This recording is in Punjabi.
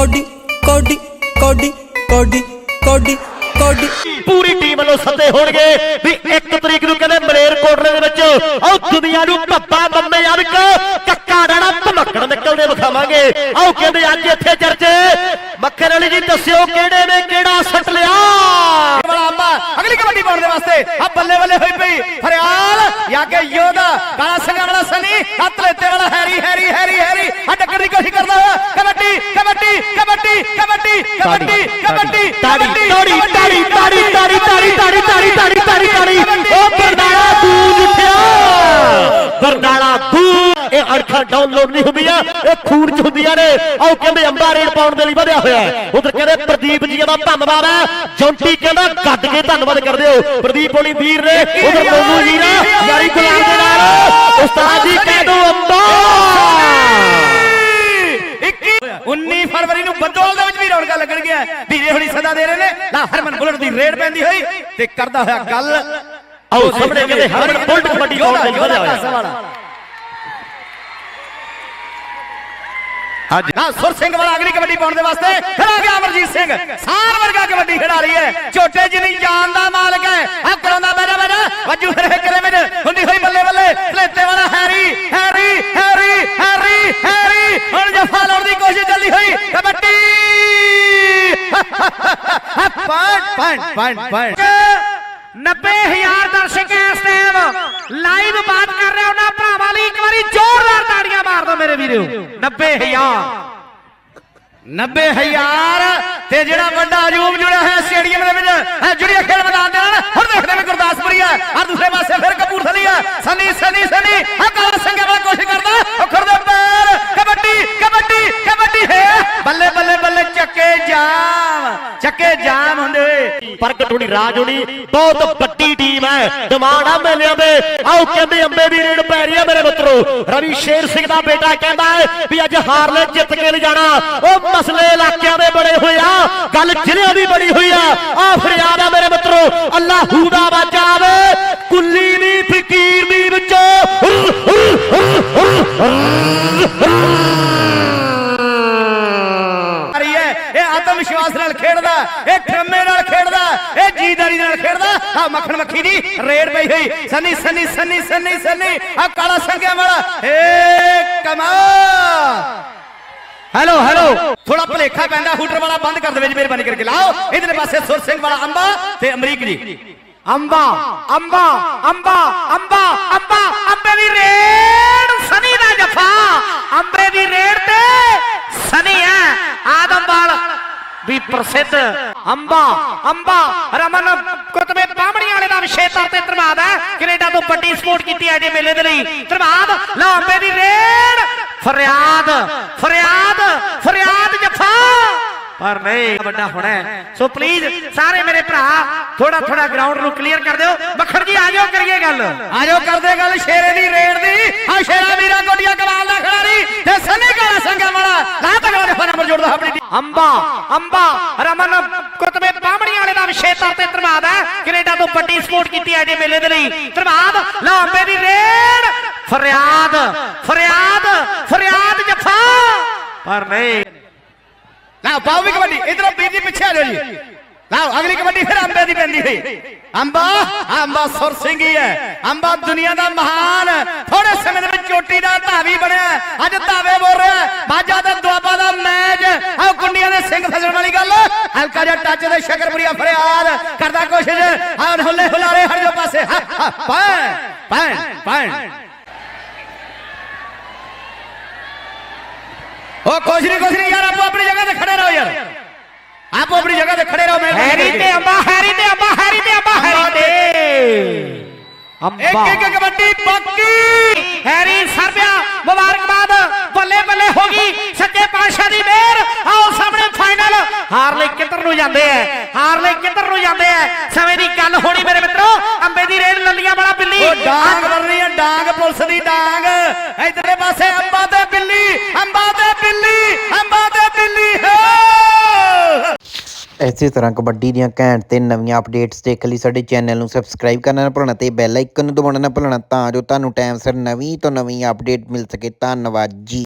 ਕੋਡੀ ਕੋਡੀ ਕੋਡੀ ਕੋਡੀ ਕੋਡੀ ਕੋਡੀ। ਪੂਰੀ ਟੀਮ ਵੱਲੋਂ ਸੱਦੇ ਹੋਣਗੇ ਵੀ 1 ਤਰੀਕ ਨੂੰ ਕਹਿੰਦੇ ਮਲੇਰਕੋਟਲੇ ਦੇ ਵਿੱਚ ਆਓ ਦੁਨੀਆ ਨੂੰ ਭੱਬਾ ਬੰਮੇ ਯਾਰਕ ਕੱਕਾ ਡਾਣਾ ਭਮੱਕੜ ਨਿਕਲਦੇ ਵਿਖਾਵਾਂਗੇ। ਆਓ ਕਹਿੰਦੇ ਅੱਜ ਇੱਥੇ ਚਰਚੇ। ਮੱਖਣ ਵਾਲੀ ਜੀ ਦੱਸਿਓ ਕਿਹੜੇ ਨੇ ਕਿਹੜਾ ਸੱਟ ਲਿਆ? ਅਗਲੀ ਕਬੱਡੀ ਪਾਉਣ ਦੇ ਵਾਸਤੇ ਆ ਬੱਲੇ ਬੱਲੇ ਹੋਈ ਪਈ। ਫਰਿਆਲ ਕਿ ਯੋਧਾ ਕਾਲਾ ਸਿੰਘਾਂ ਵਾਲਾ ਸਨੀ ਹੱਥ ਲੈਤੇ ਵਾਲਾ ਹੈਰੀ ਹੈਰੀ ਹੈਰੀ ਹੈਰੀ ਆ ਟੱਕਰ ਦੀ ਕੋਸ਼ਿਸ਼ ਕਰਦਾ ਹੋਇਆ ਕਬੱਡੀ ਕਬੱਡੀ ਕਬੱਡੀ ਕਬੱਡੀ ਕਬੱਡੀ ਤਾੜੀ ਤਾੜੀ ਤਾੜੀ ਤਾੜੀ ਤਾੜੀ ਤਾੜੀ ਤਾੜੀ ਤਾੜੀ ਤਾੜੀ ਤਾੜੀ ਤਾੜੀ ਉਹ ਬਰਨਾਲਾ ਦੂਰ ਉੱਠਿਆ ਬਰਨਾਲਾ ਦੂਰ ਇਹ ਅੜਖਾਂ ਡਾਊਨਲੋਡ ਨਹੀਂ ਹੁੰਦੀਆਂ ਇਹ ਖੂਨ ਚ ਹੁੰਦੀਆਂ ਨੇ। ਆਓ ਕਹਿੰਦੇ ਅੰਬਾ ਰੇਡ ਪਾਉਣ ਦੇ ਲਈ ਵਧਿਆ ਹੋਇਆ ਉਧਰ ਕਹਿੰਦੇ ਪ੍ਰਦੀਪ ਜੀ ਦਾ ਧੰਨਵਾਦ ਹੈ। ਜੌਂਟੀ ਕਹਿੰਦਾ ਗੱਡ ਕੇ ਧੰਨਵਾਦ ਕਰਦੇ ਹੋ। ਪ੍ਰਦੀਪ ਹੋਣੀ ਵੀਰ ਨੇ ਉਧਰ ਮੋਨੂ ਜੀ ਨੇ ਯਾਰੀ ਗੁਲਾਮ ਦੇ ਨਾਲ। ਉਸਤਾਦ ਜੀ ਕਹਿ ਦੋ ਅੰਬਾ। 19 ਫਰਵਰੀ ਨੂੰ ਬੰਦੋਲ ਦੇ ਵਿੱਚ ਵੀ ਰੌਣਕਾਂ ਗਿਆ। ਵੀਰੇ ਹੁਣੀ ਸਦਾ ਦੇ ਰਹੇ ਨੇ। ਲਾ ਹਰਮਨ ਬੁਲਟ ਦੀ ਰੇਡ ਪੈਂਦੀ ਹੋਈ ਤੇ ਕਰਦਾ ਹੋਇਆ ਗੱਲ। ਆਓ ਸਾਹਮਣੇ ਕਹਿੰਦੇ ਹਰਮਨ ਬੁਲਟ ਕਬੱਡੀ ਦੇ ਲਈ ਵਧਿਆ ਹੋਇਆ ਅੱਜ ਨਾ ਸੁਰ ਸਿੰਘ ਵਾਲਾ ਅਗਲੀ ਕਬੱਡੀ ਪਾਉਣ ਦੇ ਵਾਸਤੇ ਫਿਰ ਆ ਗਿਆ ਅਮਰਜੀਤ ਸਿੰਘ। ਸਾਰ ਵਰਗਾ ਕਬੱਡੀ ਖਿਡਾ ਰਹੀ ਹੈ। ਝੋਟੇ ਜਿੰਨੀ ਜਾਨ ਦਾ ਮਾਲਕ ਹੈ। ਆ ਕਰਾਉਂਦਾ ਬੈਠਾ ਬੈਠਾ। ਵੱਜੂ ਫਿਰ ਕਰੇ ਵਿੱਚ। ਹੁੰਦੀ ਹੋਈ ਬੱਲੇ ਬੱਲੇ ਪਲੇਤੇ ਵਾਲਾ Harry Harry Harry Harry Harry ਹੁਣ ਜਫਾ ਲਾਉਣ ਦੀ ਕੋਸ਼ਿਸ਼ ਚੱਲੀ ਹੋਈ ਕਬੱਡੀ ਪੰਜ ਪੰਜ ਪੰਜ 90000 ਦਰਸ਼ਕ ਇਸ ਟਾਈਮ ਲਾਈਵ ਬਾਤ ਕਰ ਰਹੇ ਉਹਨਾਂ ਭਰਾਵਾਂ ਲਈ। ਇੱਕ ਵਾਰੀ ਜ਼ੋਰਦਾਰ ਤਾੜੀਆਂ ਮਾਰ ਦਿਓ ਮੇਰੇ ਵੀਰੋ। 90000 90000 ਤੇ ਜਿਹੜਾ ਵੱਡਾ ਹਜੂਮ ਜੁੜਿਆ ਹੈ ਸਟੇਡੀਅਮ ਦੇ ਵਿੱਚ ਹੈ ਜੁੜਿਆ ਖੇਡ ਮੈਦਾਨ ਦੇ ਨਾਲ। ਹੁਣ ਦੇਖਦੇ ਨੇ ਗੁਰਦਾਸਪੁਰੀ ਹੈ ਆ ਦੂਸਰੇ ਪਾਸੇ ਫਿਰ ਕਪੂਰਥਲੀ ਹੈ। ਸਨੀ ਸਨੀ ਸਨੀ। ਆ ਕਾਲਾ ਸੰਘਿਆ ਵਾਲਾ ਕੋਸ਼ਿਸ਼ ਕਰਦਾ। ਅੱਖਰ ਦੇ ਪੈਰ ਕਬੱਡੀ ਕਬੱਡੀ ਕਬੱਡੀ। ਹੈ ਬੱਲੇ ਬੱਲੇ ਬੱਲੇ ਚੱਕੇ ਜਾਮ ਚੱਕੇ ਪ੍ਰਗਟ ਹੋਣੀ ਰਾਜ ਹੋਣੀ। ਬਹੁਤ ਵੱਡੀ ਟੀਮ ਹੈ। ਡਿਮਾਂਡ ਆ ਮੇਲਿਆਂ ਦੇ ਆਓ ਕਹਿੰਦੇ ਅੰਬੇ ਦੀ ਰੇਡ ਪੈ ਰਹੀ ਹੈ ਮੇਰੇ ਮਿੱਤਰੋ। ਰਵੀ ਸ਼ੇਰ ਸਿੰਘ ਦਾ ਬੇਟਾ ਕਹਿੰਦਾ ਹੈ ਵੀ ਅੱਜ ਹਾਰ ਹਾਰਲੇ ਜਿੱਤ ਕੇ ਨਹੀਂ ਜਾਣਾ। ਉਹ ਮਸਲੇ ਇਲਾਕਿਆਂ ਦੇ ਬੜੇ ਹੋਏ ਆ। ਗੱਲ ਜ਼ਿਲ੍ਹਿਆਂ ਦੀ ਬੜੀ ਹੋਈ ਆ। ਆ ਫਰਿਆਦ ਆ ਮੇਰੇ ਮਿੱਤਰੋ। ਅੱਲਾਹੂ ਦਾ ਵਾਜਾ ਆਵੇ। ਆਤਮ ਵਿਸ਼ਵਾਸ ਨਾਲ ਖੇਡਦਾ, ਇਹ ਡਰਮੇ ਨਾਲ ਖੇਡਦਾ, ਇਹ ਜੀਦਾਰੀ ਨਾਲ ਖੇਡਦਾ। ਆ ਮੱਖਣ ਮੱਖੀ ਦੀ ਰੇਡ ਪਈ ਹੋਈ। ਸਨੀ ਸਨੀ ਸਨੀ ਸਨੀ ਸਨੀ ਆ ਕਾਲਾ ਸੰਗਿਆ ਵਾਲਾ। ਏ ਕਮਾਲ ਹੈਲੋ ਹੈਲੋ। ਥੋੜਾ ਭਲੇਖਾ ਪੈਂਦਾ, ਹੂਟਰ ਵਾਲਾ ਬੰਦ ਕਰ ਦੇਵੇ ਵਿੱਚ ਮਿਹਰਬਾਨੀ ਕਰਕੇ। ਲਾਓ ਇਧਰਲੇ ਪਾਸੇ ਸੁਰ ਸਿੰਘ ਵਾਲਾ ਅੰਬਾ ਤੇ ਅਮਰੀਕ ਜੀ। ਅੰਬਾ ਅੰਬਾ ਅੰਬਾ ਅੰਬਾ ਅੰਬਾ, ਅੰਬੇ ਦੀ ਰੇਡ, ਸਨੀ ਦਾ ਜਫਾ। ਅੰਬੇ ਦੀ ਰੇਡ ਤੇ ਸਨੀ ਹੈ ਆਦਮਵਾਲ ਵੀ ਪ੍ਰਸਿੱਧ ਅੰਬਾ ਅੰਬਾ, ਰਮਨ ਕੁਤਬੇ ਬਾਹਮਣੀ ਵਾਲੇ ਦਾ ਵਿਸ਼ੇਸ਼ ਤੌਰ ਤੇ ਧੰਨਵਾਦ ਹੈ। ਕੈਨੇਡਾ ਤੋਂ ਵੱਡੀ ਸਪੋਰਟ ਕੀਤੀ ਹੈ ਜੇ ਮੇਲੇ ਦੇ ਲਈ। ਧੰਨਵਾਦ। ਲਓ ਦੀ ਰੇਡ। ਫਰਿਆਦ ਫਰਿਆਦ ਫਰਿਆਦ ਜਫਾ। ਪਰ ਨਹੀਂ ਵੱਡਾ ਹੋਣਾ ਸੋ ਪਲੀਜ਼ ਸਾਰੇ ਮੇਰੇ ਭਰਾ ਥੋੜਾ ਥੋੜਾ ਗਰਾਊਂਡ ਨੂੰ ਕਲੀਅਰ ਕਰ ਦਿਓ। ਮੱਖਣ ਜੀ, ਆ ਜਾਓ ਕਰੀਏ ਗੱਲ। ਆ ਜਾਓ ਕਰਦੇ ਗੱਲ ਸ਼ੇਰੇ ਦੀ, ਰੇਡ ਦੀ ਆ ਸ਼ੇਰਾ ਵੀਰਾ ਗੋਡੀਆਂ ਕਮਾਲ ਦਾ ਖਿਡਾਰੀ ਤੇ ਸਨੀ ਕਾਲਾ ਸੰਗਮ ਵਾਲਾ ਲਾ ਤਗੜਾ ਦੇ ਨੰਬਰ ਜੋੜਦਾ ਆਪਣੀ ਟੀਮ ਅੰਬਾ ਅੰਬਾ ਰਮਨ ਕੁਤਬੇ ਬਾਹਮਣੀ ਵਾਲੇ ਦਾ ਵਿਸ਼ੇਸ਼ ਤੌਰ ਤੇ ਧੰਨਵਾਦ ਹੈ। ਕੈਨੇਡਾ ਤੋਂ ਵੱਡੀ ਸਪੋਰਟ ਕੀਤੀ ਹੈ ਜੇ ਮੇਲੇ ਦੇ ਲਈ। ਧੰਨਵਾਦ ਲਓ ਅੰਬੇ ਦੀ ਰੇਡ। ਫਰਿਆਦ ਫਰਿਆਦ ਫਰਿਆਦ ਜਫਾ। ਪਰ ਨਹੀਂ। ਲਓ ਪਾਓ ਵੀ ਕਬੱਡੀ। ਇਧਰੋਂ ਵੀਰ ਜੀ ਪਿੱਛੇ ਆ ਜਾਓ ਜੀ। ਲਓ ਅਗਲੀ ਕਬੱਡੀ ਫਿਰ ਅੰਬੇ ਦੀ ਪੈਂਦੀ ਹੋਈ ਅੰਬਾ ਅੰਬਾ ਸੁਰ ਸਿੰਘ ਹੀ ਹੈ। ਅੰਬਾ ਦੁਨੀਆ ਦਾ ਮਹਾਨ ਥੋੜੇ ਸਮੇਂ ਦੇ ਵਿੱਚ ਚੋਟੀ ਦਾ ਧਾਵੀ ਬਣਿਆ ਅੱਜ ਧਾਵੇ ਬੋਲ ਰਿਹਾ ਬਾਜਾ ਦਾ ਮੈਚ ਆਹ ਕੁੰਡੀਆਂ ਦੇ ਸਿੰਘ ਫਸਣ ਵਾਲੀ ਗੱਲ ਹਲਕਾ ਜਿਹਾ ਟੱਚ ਦੇ ਸ਼ਕਰਪੁਰੀਆ ਫਰਿਆਦ ਕਰਦਾ ਕੋਸ਼ਿਸ਼ ਆਹ ਹੁੱਲੇ ਹੁਲਾਰੇ ਹਟ ਜੋ ਪਾਸੇ। ਪੈਣ ਪੈਣ ਪੈਣ ਉਹ ਕੁਛ ਨਹੀਂ ਕੁਛ ਨਹੀਂ ਯਾਰ ਆਪੋ ਆਪਣੀ ਜਗ੍ਹਾ ਤੇ ਖੜੇ ਰਹੋ ਯਾਰ। ਆਪੋ ਆਪਣੀ ਜਗ੍ਹਾ ਤੇ ਖੜੇ ਰਹੋ ਮੈਂ ਹੈਰੀ ਤੇ ਅੰਬਾ ਹੈਰੀ ਤੇ ਅੰਬਾ ਹੈਰੀ ਤੇ ਅੰਬਾ ਹੈਰੀ ਤੇ ਇੱਕ ਇੱਕ ਕਬੱਡੀ ਪੱਕੀ। ਹੈਰੀ ਸਰਬਿਆ ਮੁਬਾਰਕਬਾਦ। ਬੱਲੇ ਬੱਲੇ ਹੋ ਗਈ। ਸੱਚੇ ਪਾਤਸ਼ਾਹ ਦੀ ਮਿਹਰ। ਆਓ ਹਾਰ ਲਈ ਕਿੱਧਰ ਨੂੰ ਜਾਂਦੇ ਐ? ਹਾਰ ਲਈ ਕਿੱਧਰ ਨੂੰ ਜਾਂਦੇ ਐ? ਸਮੇਂ ਦੀ ਗੱਲ ਹੋਣੀ ਮੇਰੇ ਮਿੱਤਰੋ ਅੰਬੇ ਦੀ ਰੇਡ ਲੱਲੀਆਂ ਵਾਲਾ ਬਿੱਲੀ। ਉਹ ਡਾਂਗ ਵਰ ਰਹੀ ਹੈ ਡਾਂਗ ਪੁਲਿਸ ਦੀ ਡਾਂਗ। ਇਧਰਲੇ ਪਾਸੇ ਅੰਬਾ ਤੇ ਬਿੱਲੀ ਅੰਬਾ ਤੇ ਬਿੱਲੀ ਅੰਬਾ ਤੇ ਬਿੱਲੀ ਹੋ! ਇਸੇ ਤਰ੍ਹਾਂ ਕਬੱਡੀ ਦੀਆਂ ਘੈਂਟ ਤੇ ਨਵੀਆਂ ਅਪਡੇਟਸ ਦੇਖਣ ਲਈ ਸਾਡੇ ਚੈਨਲ ਨੂੰ ਸਬਸਕ੍ਰਾਈਬ ਕਰਨਾ ਨਾ ਭੁੱਲਣਾ ਤੇ ਬੈਲ ਆਈਕਨ ਨੂੰ ਦਬਾਉਣਾ ਨਾ ਭੁੱਲਣਾ ਤਾਂ ਜੋ ਤੁਹਾਨੂੰ ਟਾਈਮ ਸਿਰ ਨਵੀਂ ਤੋਂ ਨਵੀਂ ਅਪਡੇਟ ਮਿਲ ਸਕੇ। ਧੰਨਵਾਦ ਜੀ।